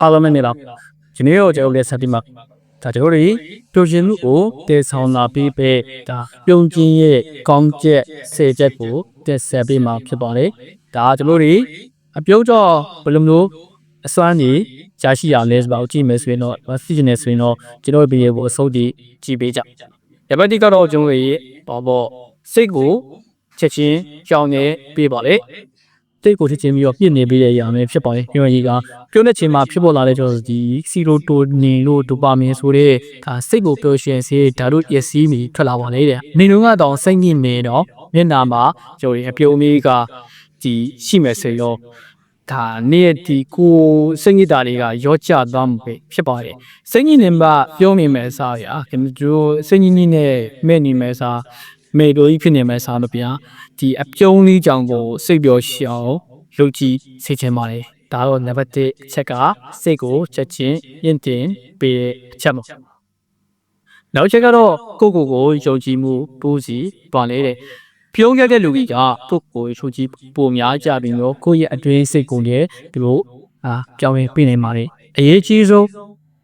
အားလုံးပဲနေတော့ဒီနေ့တော့ကျွန်တော်တို့ဆက်ပြီးမှဒါကျွန်တော်တို့ပျော်ရွှင်မှုကိုတည်ဆောင်လာပြီးပဲဒါပြုံးချင်းရဲ့ကောင်းချက်ဆယ်ချက်ကိုတက်ဆက်ပြီးမှဖြစ်ပါတယ်ဒါကျွန်တော်တို့အပြုံးတော့ဘယ်လိုမျိုးအစွမ်းကြီးရရှိရလဲဆိုတော့ကြည့်မယ်ဆိုရင်တော့သိချင်နေဆိုရင်တော့ကျွန်တော်ဗီဒီယိုကိုအဆုံးထိကြည့်ပေးကြရပတ်တိကတော့ကျွန်တော်တို့ရဲ့ဘာပေါ့စိတ်ကိုချက်ချင်းကြောင်းနေပေးပါလေ တိတ်ကိုချက်ချင်းပြီးတော့ပြစ်နေပေးတဲ့အရာမျိုးဖြစ်ပါတယ်ညွှန်ကြီးကပြုံးတဲ့ချိန်မှာဖြစ်ပေါ်လာတဲ့ကျွန်တော်ဒီစီရိုတိုနင်လို့ဒိုပါမင်ဆိုတဲ့ဒါစိတ်ကိုပျော်ရွှင်စေဒါတို့ပျက်စီးပြီးထွက်လာပါလေတဲ့နေလုံးကတော့စိတ်ညစ်နေတော့မျက်နာမှာကျွန်တော်ဒီအပြုံးလေးကဒီရှိမယ်ဆိုတော့ဒါနေ့ရက်ဒီကိုစိတ်ညစ်တာတွေကရောကျသွားမှုပဲဖြစ်ပါတယ်စိတ်ညစ်နေမှပြောမိမယ်စားရခင်ဗျတို့စိတ်ညစ်ညစ်နဲ့မဲ့နေမယ်စားမေတို့ကြီးဖြစ်နေမယ်စားလို့ဗျာ ဒီအပြုံးလေးကြောင့်ကိုစိတ်ပျော်ရှောင်လုပ်ကြည့်စေချင်ပါတယ်ဒါတော့နံပါတ်1အချက်ကစိတ်ကိုချက်ချင်းယဉ်တင်ပေးတဲ့အချက်ပေါ့နောက်ချက်ကတော့ကိုယ့်ကိုယ်ကိုယုံကြည်မှုပူးစီပါလေတဲ့ပြုံးခဲ့တဲ့လူကြီးကကိုယ့်ကိုယ်ယုံကြည်ပိုများကြပြီးတော့ကိုယ့်ရဲ့အတွင်းစိတ်ကိုလည်းဒီလိုအာပြောင်းလဲပြနေပါလေအရေးကြီးဆုံး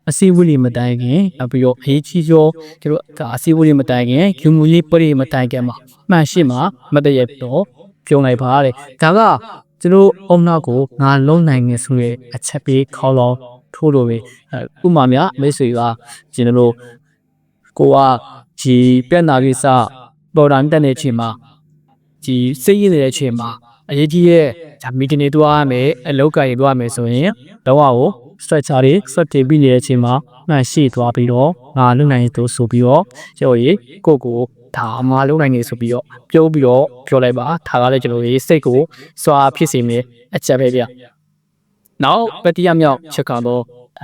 အစည်းအဝေးတွေမတိုင်ခင်နောက်ပြီးတော့အရေးကြီးဆုံးကျတို့ဒါအစည်းအဝေးတွေမတိုင်ခင်ယူမှုရေးပရိမတိုင်ခင်မှာမှန်ရှိမှာမတည့်ရတော့ပြုံးလိုက်ပါတဲ့ဒါကကျွန်တော်အုံနောက်ကိုငါလုံးနိုင်နေဆိုရဲအချက်ပေးခေါ်လောထိုးလို့ပဲဥမာများမိတ်ဆွေကကျွန်တော်တို့ကိုကဒီပြက်နာကိစ္စပေါ်တာတက်နေချိန်မှာဒီစိတ်ရည်နေတဲ့အချိန်မှာအရေးကြီးရဲ့ဒါမီတင်တွေတွားရမယ်အလောက်ကရေတွားရမယ်ဆိုရင်တော့ကို stretcher တွေ set တင်ပြီးနေတဲ့အချိန်မှာမှန်ရှိသွားပြီးတော့ငါလုံနိုင်သူဆိုပြီးတော့ကျော်ရီကိုကိုဒါအမလုံနိုင်နေဆိုပြီးတော့ပြောပြီးတော့ပြောလိုက်ပါဒါကလည်းကျွန်တော်ရေးစိတ်ကိုစွာဖြစ်စေမယ်အချက်ပဲဗျနောက်ပတိယမြောက်ချက်ကတော့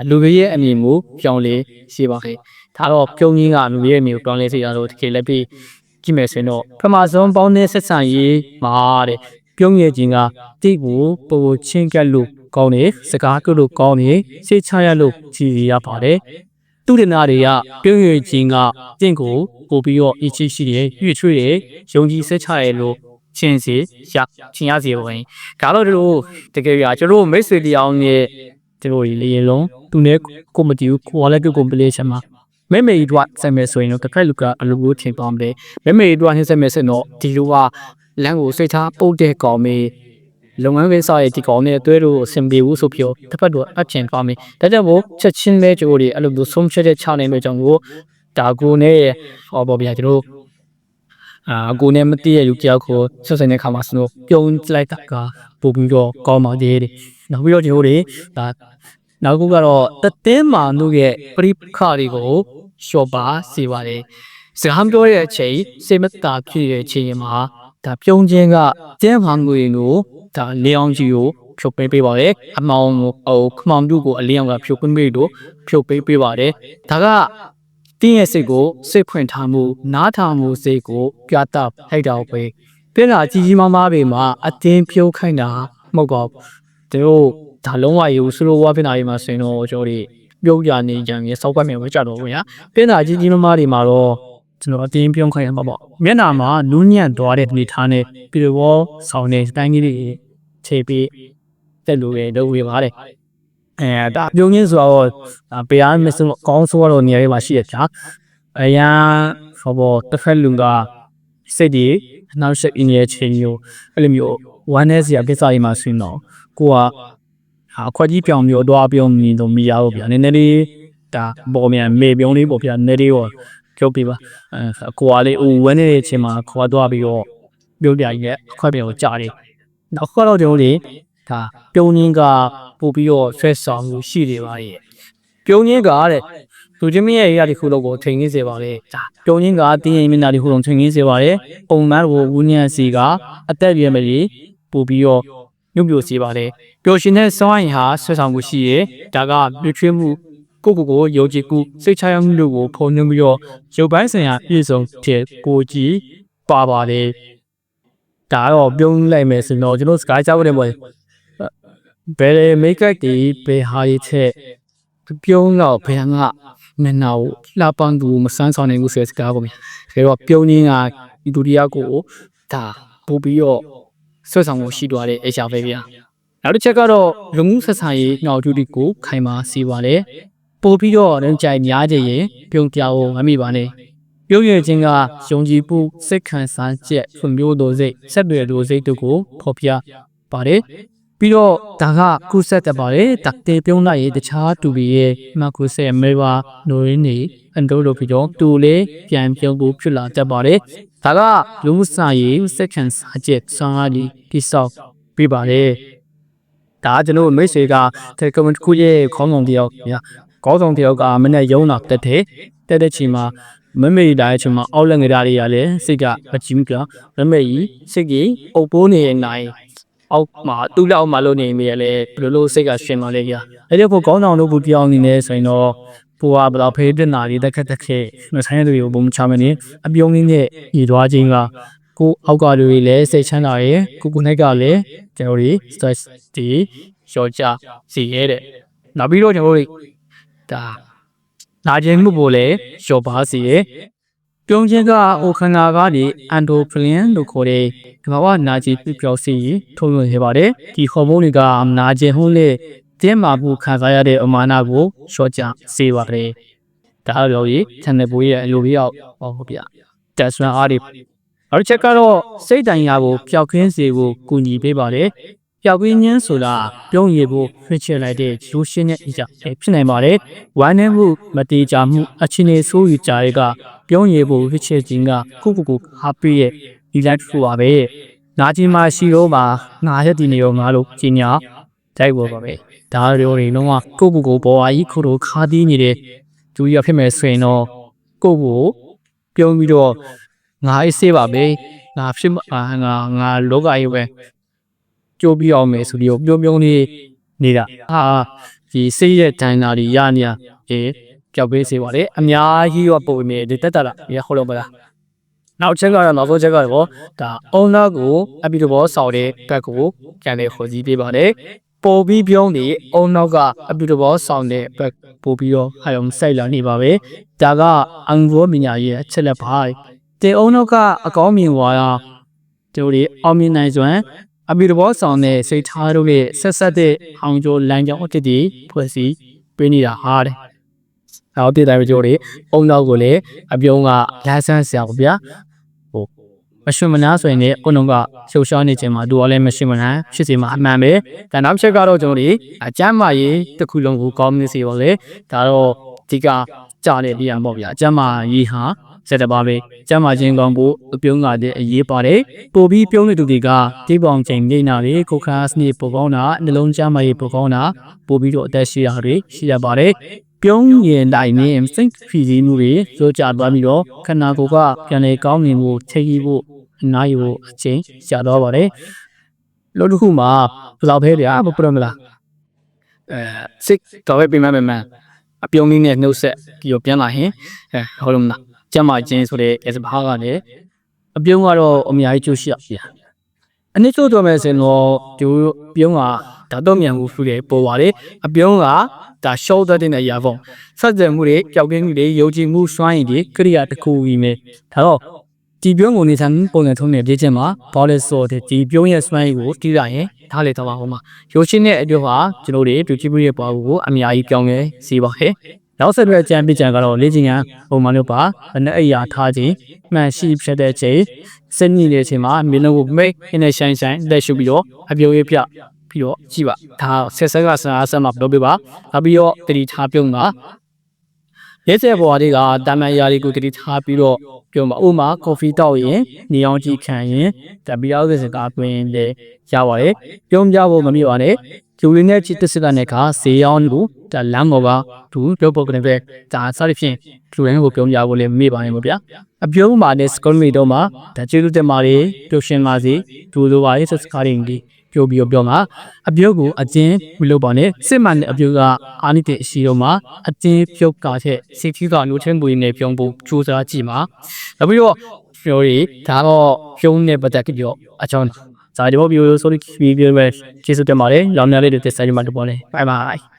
လူကြီးရဲ့အမြင်မူပြောင်းလဲရှိပါခဲ့ဒါတော့ပြုံးကြီးကလူကြီးရဲ့အမြင်ကိုပြောင်းလဲစေတာတော့တကယ်လည်းပြီးကြည့်မယ်ဆိုရင်တော့ပထမဆုံးပေါင်းတဲ့ဆက်ဆံရေးမှာတဲ့ပြုံးရဲ့ချင်းကတိကိုပိုချင်းကက်လို့ ကောင်းတယ်စကားကုလို့ကောင်းတယ်စိတ်ချရလို့ကြည်ရပါတယ်သူတင်နာတွေကပြုံးရဲ့ချင်းကတင့်ကိုပို့ပြီးတော့အချီရှိတယ်ရွှေ့ချွေတယ်ယုံကြည်စိတ်ချရလို့ချင်းစီရချင်းရစီဝင်ဒါတော့တို့တကယ်ရကျွန်တော်မိတ်ဆွေတရားနဲ့ကျွန်တော်လေလုံးသူနဲ့ကိုမတီကိုကိုလည်းကိုကွန်ပလီရှင်းမှာမဲမေတို့ဆက်မယ်ဆိုရင်တော့တစ်ခါလူကအလိုလိုထင်သွားမယ်မဲမေတို့ဟင်းဆက်မယ်ဆိုတော့ဒီလိုကလမ်းကိုစိတ်ထားပုတ်တဲ့ကောင်မေး လုပ်ငန်းကိစ္စရဲ့ဒီကောင်နဲ့အတွဲလို့အဆင်ပြေဘူးဆိုပြီးတော့တစ်ဖက်တော့အချင်သွားမယ်ဒါကြောင့်မို့ချက်ချင်းပဲကျွန်တော်တို့အဲ့လိုမျိုးဆုံးဖြတ်ချက်ချနိုင်မဲ့ကြောင့်ကိုဒါကိုနဲ့ဟောပေါ်ပြကျွန်တော်အာကိုနဲ့မတည့်ရလူကြောက်ကိုဆက်ဆိုင်တဲ့ခါမှာစလို့ပြုံးလိုက်တာကပို့ပြီးတော့ကောင်းပါသေးတယ်နောက်ပြီးတော့ကျွန်တော်တို့ဒါနောက်ခုကတော့တသင်းမာတို့ရဲ့ပရိပခတွေကိုလျှော့ပါစေပါတယ်စကားပြောတဲ့အချိန်စိတ်မသာဖြစ်တဲ့အချိန်မှာ ဒါပြုံးခြင်းကကျန်းမာငွေကိုဒါလေအောင်ကြီးကိုဖြုတ်ပေးပေးပါတယ်အမောင်ကိုဟိုခမောင်တို့ကိုအလျောင်ကဖြုတ်ပေးပေးလို့ဖြုတ်ပေးပေးပါတယ်ဒါကတင်းရဲ့စိတ်ကိုစိတ်ဖွင့်ထားမှုနားထောင်မှုစိတ်ကိုပြသထိုက်တော့ပဲပြန်လာကြီးကြီးမားမားပေမှာအတင်းဖြုတ်ခိုင်းတာမဟုတ်ပါဘူးတို့ဒါလုံးဝယူစလိုဝါဖြစ်နေတာတွေမှာဆိုရင်တော့ကျွန်တော်တို့ပြုတ်ရနေကြရင်စောက်ကွက်မယ်ဝဲကြတော့ဗျာပြန်လာကြီးကြီးမားမားတွေမှာတော့ ကျွန်တော်အတင်းပြုံးခိုင်းရမှာပေါ့မျက်နာမှာနူးညံ့သွားတဲ့အနေထားနဲ့ပြေဘောဆောင်းနေတိုင်းကြီးတွေခြေပြီးတက်လို့ရတော့ဝေပါတယ်အဲဒါပြုံးရင်းဆိုတော့ပေအားမစကောင်းဆိုတော့နေရာတွေမှာရှိရချာအရန်ဟောဘောတစ်ဖက်လူကစိတ်ဒီနောက်ဆက်အင်းရဲ့ချင်းမျိုးအဲ့လိုမျိုး one s ရကိစ္စတွေမှာဆင်းတော့ကိုကဟာအခွက်ကြီးပြောင်မျိုးအသွားပြောင်းနေတော့မရဘူးဗျာနည်းနည်းလေးဒါပေါ်မြန်မေပြုံးလေးပေါ့ဗျာနည်းနည်းလေးတော့ ပြောပြပါအဲကိုကလေးဦးဝန်းနေတဲ့ချိန်မှာခေါ်သွားပြီးတော့ပြုံးပြကြီးရဲ့အခွက်ပြောင်ကိုကြားတယ်နောက်ခေါက်တော့ကျွန်တော်တို့ဒါပြုံးရင်းကပို့ပြီးတော့ဆွဲဆောင်မှုရှိနေပါရဲ့ပြုံးရင်းကတဲ့လူချင်းမရဲ့အရာဒီခုလောက်ကိုထိန်နေစေပါလေဒါပြုံးရင်းကတင်းရင်မျက်နှာဒီခုလုံးထိန်နေစေပါလေပုံမှန်ကိုဝူညံစီကအသက်ရွယ်မလီပို့ပြီးတော့ညှို့ပြိုစေပါလေပျော်ရှင်တဲ့စောင်းရင်ဟာဆွဲဆောင်မှုရှိရဲ့ဒါကမြွချွေးမှု ကိုကိုကိုယုံကြည်မှုစိတ်ချရမှုတို့ကိုဖုံနှင်းပြီးတော့ရုပ်ပိုင်းဆိုင်ရာပြည့်စုံတဲ့ကိုကြည်ပါပါတယ်ဒါတော့ပြုံးလိုက်မယ်ဆိုတော့ကျွန်တော်စကားကြောက်တယ်ပေါ့ဘယ်မိတ်ကပ်ဒီဘယ်ဟာရေးချက်ပြုံးတော့ဘယ်ငါမနာကိုလှပန်းသူမဆန်းဆောင်နိုင်ဘူးဆိုတဲ့စကားပေါ့ဗျာဒါတော့ပြုံးရင်းကဒီဒုတိယကိုဒါပို့ပြီးတော့ဆွဲဆောင်မှုရှိသွားတဲ့အရာပဲဗျာနောက်တစ်ချက်ကတော့လူမှုဆက်ဆံရေးနှောက်တူတီကိုခိုင်မာစေပါတယ် ပို့ပြီးတော့လည်းကြိုင်များကြရင်ပြုံးပြောင်းမမိပါနဲ့ပြုံးရခြင်းကယုံကြည်မှုစိတ်ခံစားချက်ဖွံ့ဖြိုးသောစိတ်ဆက်သွယ်သောစိတ်တို့ကိုဖော်ပြပါတယ်ပြီးတော့ဒါကကုဆက်တက်ပါတယ်တတေပြုံးလိုက်ရင်တခြားတူဘီရဲ့မကုဆက်မေဝါနိုရင်းနေအန်တိုလိုပြီးတော့တူလေးပြန်ပြုံးဖို့ဖြစ်လာတတ်ပါတယ်ဒါကလူမှုစာရေးစိတ်ခံစားချက်စာရီတိဆောက်ပြပါတယ်ဒါကကျွန်တော်မိတ်ဆွေကတယ်ကွန်တစ်ခုရဲ့ခေါင်းဆောင်တယောက်ညာ ခေါင်းဆောင်တယောက်ကမနေ့ရုံးလာတက်တဲ့တက်တဲ့ချိန်မှာမမေ့တိုင်းချိန်မှာအောက်လက်ငရာတွေကလည်းစိတ်ကမကြည့်ဘူးကမမေ့ကြီးစိတ်ကြီးအုပ်ပိုးနေနိုင်အောက်မှာတူလက်အောက်မှာလို့နေမိရလဲဘယ်လိုလို့စိတ်ကရှင်ပါလဲကြာအဲ့ဒီဖို့ခေါင်းဆောင်လို့ဘူးပြောင်းနေနေဆိုရင်တော့ပူကဘလောက်ဖေးတင်နာလေးတက်ခက်တက်ခဲမဆိုင်တဲ့တွေကိုဘုံချမနေအပြုံးလေးနဲ့ညီသွားခြင်းကကိုအောက်ကလူတွေလည်းစိတ်ချမ်းသာရယ်ကိုကိုနိုင်ကလည်းကျွန်တော်တို့ stress တွေရောကြစီရဲတဲ့နောက်ပြီးတော့ကျွန်တော်တို့ ဒါနာကျင်မှုပို့လည်းရောပါစီရဲပြုံးခြင်းကအိုခန္ဓာကနေအန်ဒိုဖလင်လို့ခေါ်တဲ့ကမ္ဘာနာကျင်ပြပြောက်စီထုတ်လွှင့်ခဲ့ပါတယ်ဒီဟော်မုန်းတွေကနာကျင်ဟုန်းနဲ့တင်းမာမှုခံစားရတဲ့အမာနာကိုရှော့ချစေပါတယ်ဒါရောကြီး channel ပိုးရဲ့အလိုပြောက်ဟောဟုတ်ဗျတက်ဆွမ်းအားတွေနောက်တစ်ချက်ကတော့စိတ်တိုင်ရာကိုပျောက်ကင်းစေဖို့ကူညီပေးပါတယ် ပျောက်ကင်းခြင်းဆိုတာပြုံးရည်ဖို့ဖွင့်ချလိုက်တဲ့ရိုးရှင်းတဲ့အရာဖြစ်နိုင်ပါတယ်ဝမ်းနည်းမှုမတေချာမှုအချင်းနေဆိုးယူကြတဲ့ကပြုံးရည်ဖို့ဖွင့်ချခြင်းကခုခုခုဟာပီရဲ့ဒီလိုက်ထူပါပဲနာကျင်မရှိတော့ပါငါရက်ဒီနေရောငါလို့ကြီးညာတိုက်ပေါ်ပါပဲဒါရောတွေလုံးဝကိုယ့်ကိုယ်ကိုပေါ်အားကြီးခုလိုခါတီးနေတဲ့သူရဖြစ်မယ်ဆိုရင်တော့ကိုယ့်ကိုပြုံးပြီးတော့ငါအေးဆေးပါပဲငါဖြစ်မအာငါငါလောကကြီးပဲ ကြိုးပြီးအောင်မယ်ဆိုပြီးပြုံးပြုံးလေးနေတာဟာဒီစိတ်ရဲ့ဒိုင်နာတွေရနေရအေးကြောက်ပေးစေပါလေအများကြီးရောပုံနေဒီတက်တာလားရဟုတ်လို့မလားနောက်ချက်ကတော့နောက်ဆုံးချက်ကတော့ဒါ owner ကိုအပီတဘောဆောက်တဲ့ဘက်ကိုကျန်တဲ့ခေါ်ကြီးပေးပါတယ်ပို့ပြီးပြုံးနေအုံနောက်ကအပူတဘောဆောင်တဲ့ဘက်ပို့ပြီးတော့ဟာရုံစိုက်လာနေပါပဲဒါကအန်ဂိုမညာရဲ့အချက်လက်ပါတေအုံနောက်ကအကောင်းမြင်ဝါရတို့ဒီအောင်မြင်နိုင်စွမ်း အပူတဘောဆောင်တဲ့စိတ်ထားတို့ရဲ့ဆက်ဆက်တဲ့အောင်ကျိုးလမ်းကြောင်းအတစ်တီဖွဲ့စည်းပေးနေတာဟာတဲ့နောက်တည်တိုင်းတို့ဒီအုံနောက်ကိုလည်းအပြုံးကလမ်းဆန်းဆရာဗျာမရှင်မနာဆိုရင်လည်းအုံလုံးကရှုပ်ရှားနေခြင်းမှာသူကလည်းမရှင်မနာဖြစ်စီမှာအမှန်ပဲဒါနောက်ချက်ကတော့ကျွန်တော်တို့အကျမ်းမာရေးတစ်ခုလုံးကိုကောင်းနေစေပါလေဒါတော့ဒီကကြာတဲ့နေရာပေါ့ဗျာအကျမ်းမာရေးဟာ စက်တပါပဲကျမ်းမာခြင်းကောင်းဖို့အပြုံးကတဲ့အရေးပါတယ်ပို့ပြီးပြုံးတဲ့သူတွေကတိပောင်ချိန်နေနာတွေကိုခါစနစ်ပိုကောင်းတာနှလုံးကျမ်းမာရေးပိုကောင်းတာပို့ပြီးတော့အသက်ရှိရတွေရှိရပါတယ်ပြုံးရင်တိုင်းနေစိတ်ဖီစီမှုတွေကြောကြသွားပြီးတော့ခန္ဓာကိုယ်ကပြန်လေကောင်းနေမှုထိပ်ဖို့အနားယူဖို့အချိန်ကြာတော့ပါတယ်လို့တစ်ခုမှာဘယ်လောက်ပဲဗျာမပရမလားအဲစစ်တော့ပဲပြင်မဲ့မှန်အပြုံးလေးနဲ့နှုတ်ဆက်ပြီးတော့ပြန်လာရင်အဲဟုတ်လို့မလား ကျမချင်းဆိုတဲ့အဲစဘာကလည်းအပြုံးကတော့အများကြီးကျိုးရှိရပြန်အနည်းဆုံးတော့မယ်ဆိုတော့ဒီပြုံးကဒါတော့မြန်မှုဖူးတယ်ပေါ်ပါတယ်အပြုံးကဒါရှော့တဲ့တဲ့နေရာပေါ့ဆက်ကြမှုတွေကြောက်ကင်းမှုတွေယုံကြည်မှုစွမ်းရည်တွေကရိယာတစ်ခုကြီးပဲဒါတော့ဒီပြုံးကိုနေထိုင်ပုံစံထုံးနေပြည့်ချင်းမှာဘာလဲဆိုတော့ဒီပြုံးရဲ့စွမ်းရည်ကိုတီးရရင်ထားလေတော့ပါဟိုမှာရိုးရှင်းတဲ့အတွက်ဟာကျွန်တော်တို့ဒူချီပူရဲ့ပွားကိုအများကြီးပြောင်းလဲစီပါဟဲ့ နောက်ဆက်တွဲအကြံပေးကြံကတော့လေ့ကျင့်ရန်ပုံမှန်လို့ပါဘနဲ့အိယာထားခြင်းမှန်ရှိဖြစ်တဲ့ချိန်စက်ညစ်တဲ့အချိန်မှာမင်းတို့ကိုမိတ်အင်းနဲ့ဆိုင်ဆိုင်လက်ရှုပ်ပြီးတော့အပြုံးရပြပြီးတော့ကြည့်ပါဒါဆက်ဆက်ကစအားဆက်မှာပြောပြပါနောက်ပြီးတော့တတိထားပြုံးတာရဲစဲဘွားတွေကတာမန်ရာတွေကိုတတိထားပြီးတော့ပြောမှာဥမာကော်ဖီတောက်ရင်နေအောင်ကြည့်ခံရင်တပီယောစကားတွင်လေရပါတယ်ပြုံးပြဖို့မမြင်ပါနဲ့ကျူရင်းနဲ့ချစ်တစ်စကနဲ့ကဈေးရောင်းလို့ ဒါလမ်းပေါ်ကသူပြောဖို့ကနေပဲဒါစသဖြင့်ကျူရင်းကိုပြုံးပြဖို့လည်းမေ့ပါနဲ့ပေါ့ဗျာအပြုံးမာနဲ့စကွန်မီတော့မှာဒါကျေးဇူးတင်ပါတယ်ပျော်ရွှင်ပါစေဒူလိုပါရေးစကားရင်းကြီးပြောပြီးတော့ပြောမှာအပြုတ်ကိုအကျဉ်းမလုပ်ပါနဲ့စစ်မှန်တဲ့အပြုတ်ကအာနိတဲ့အရှိတော့မှာအကျဉ်းပြုတ်ကတဲ့စိတ်ကြီးကနိုးချင်းပူရင်းနဲ့ပြောင်းဖို့ကြိုးစားကြည့်ပါနောက်ပြီးတော့ပြောရီဒါတော့ပြုံးနဲ့ပတ်သက်ပြီးတော့အချောင်းဇာဒီဘောဗီဒီယိုဆိုလို့ဗီဒီယိုပဲကျေးဇူးတင်ပါတယ်လောင်များလေးတွေတက်ဆိုင်မှာတော့ပေါ့လေဘိုင်ဘိုင်